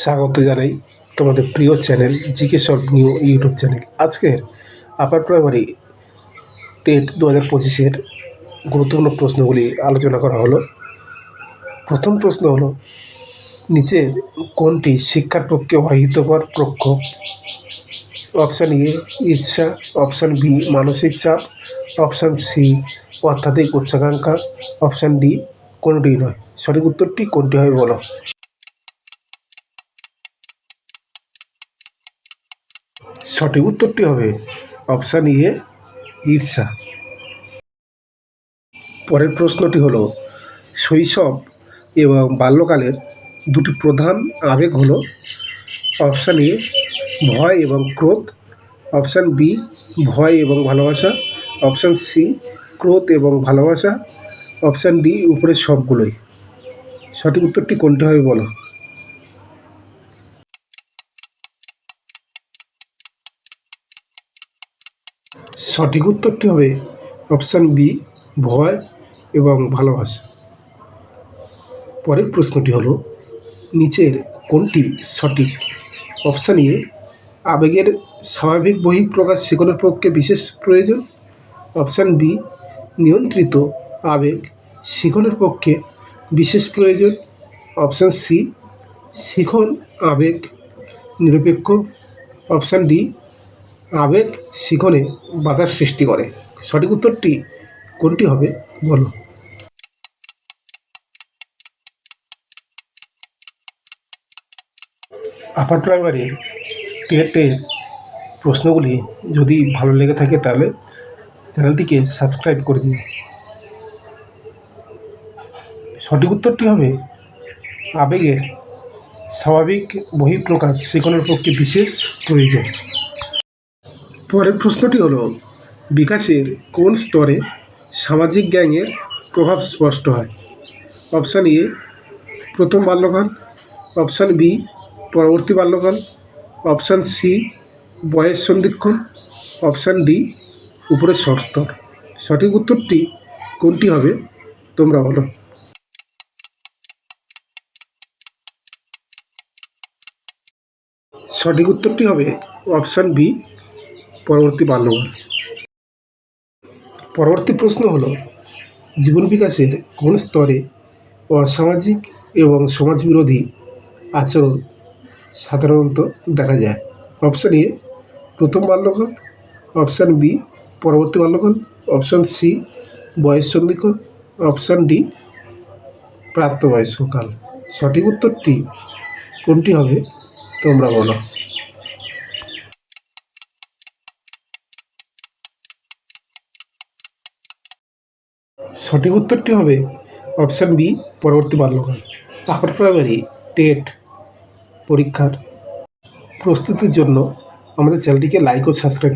স্বাগত জানাই তোমাদের প্রিয় channel GK solve new YouTube channel. আজকের আপার প্রাইমারি টেট দু হাজার পঁচিশের গুরুত্বপূর্ণ প্রশ্নগুলি আলোচনা করা হলো। প্রথম প্রশ্ন হলো নিচের কোনটি শিক্ষার পক্ষে অহিতকর পক্ষ অপশান এ ঈর্ষা। অপশান বি মানসিক চাপ। অপশান সি অত্যাধিক উচ্চাকাঙ্ক্ষা। অপশান ডি কোনোটি নয়। সঠিক উত্তরটি কোনটি হবে বলো। সঠিক উত্তরটি হবে অপশান ইয়ে ঈর্ষা। পরের প্রশ্নটি হলো, শৈশব এবং বাল্যকালের দুটি প্রধান আবেগ হলো অপশান এ, ভয় এবং ক্রোধ, অপশান বি, ভয় এবং ভালোবাসা, অপশান সি, ক্রোধ এবং ভালোবাসা, অপশান ডি, উপরের সবগুলোই। সঠিক উত্তরটি কোনটি হবে বলো? সঠিক উত্তরটি হবে অপশান বি, ভয় এবং ভালোবাসা। পরের প্রশ্নটি হলো, নিচের কোনটি সঠিক? অপশান এ, আবেগের স্বাভাবিক বহিঃপ্রকাশ শেখানোর পক্ষে বিশেষ প্রয়োজন। অপশান বি, নিয়ন্ত্রিত আবেগ শিখনের পক্ষে বিশেষ প্রয়োজন। অপশান সি, শিখন আবেগ নিরপেক্ষ। অপশান ডি আবেগ শিখনে বাধার সৃষ্টি করে। সঠিক উত্তরটি কোনটি হবে বলো। আপার প্রাইমারি টেটের প্রশ্নগুলি যদি ভালো লেগে থাকে তাহলে চ্যানেলটিকে সাবস্ক্রাইব করে দিন। সঠিক উত্তরটি হবে আবেগের স্বাভাবিক বহিঃপ্রকাশ শেখানোর পক্ষে বিশেষ প্রয়োজন। পরের প্রশ্নটি হলো, বিকাশের কোন স্তরে সামাজিক জ্ঞানের প্রভাব স্পষ্ট হয়? অপশান এ, প্রথম বাল্যকাল। অপশান বি, পরবর্তী বাল্যকাল। অপশান সি, বয়স সন্ধিক্ষণ। অপশান ডি, উপরের স্তর। সঠিক উত্তরটি কোনটি হবে, তোমরা বলো। সঠিক উত্তরটি হবে অপশান বি পরবর্তী বাল্যকাল পরবর্তী প্রশ্ন হলো, জীবন বিকাশের কোন স্তরে অসামাজিক এবং সমাজবিরোধী আচরণ সাধারণত দেখা যায়? অপশান এ প্রথম বাল্যকাল। অপশান বি পরবর্তী বাল্যকাল। অপশান সি বয়স সন্ধিক্ষণ অপশান ডি প্রাপ্তবয়স্ককাল। সঠিক উত্তরটি কোনটি হবে তোমরা বলো। সঠিক উত্তরটি হবে অপশান বি পরবর্তী বাল্যকাল। আপার প্রাইমারি টেট পরীক্ষার প্রস্তুতির জন্য আমাদের চ্যানেলটিকে লাইক ও সাবস্ক্রাইব